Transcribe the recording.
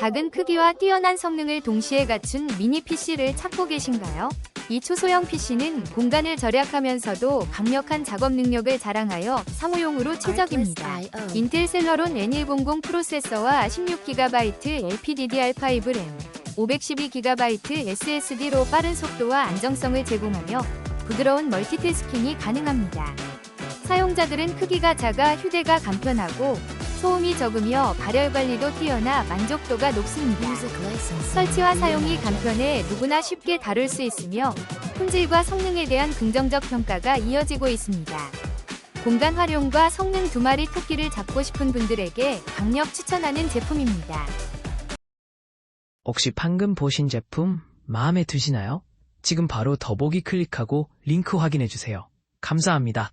작은 크기와 뛰어난 성능을 동시에 갖춘 미니 PC를 찾고 계신가요? 이 초소형 PC는 공간을 절약하면서도 강력한 작업 능력을 자랑하여 사무용으로 최적입니다. 인텔 셀러론 N100 프로세서와 16GB LPDDR5 램, 512GB SSD로 빠른 속도와 안정성을 제공하며 부드러운 멀티태스킹이 가능합니다. 사용자들은 크기가 작아 휴대가 간편하고 소음이 적으며 발열 관리도 뛰어나 만족도가 높습니다. 설치와 사용이 간편해 누구나 쉽게 다룰 수 있으며 품질과 성능에 대한 긍정적 평가가 이어지고 있습니다. 공간 활용과 성능 두 마리 토끼를 잡고 싶은 분들에게 강력 추천하는 제품입니다. 혹시 방금 보신 제품 마음에 드시나요? 지금 바로 더보기 클릭하고 링크 확인해 주세요. 감사합니다.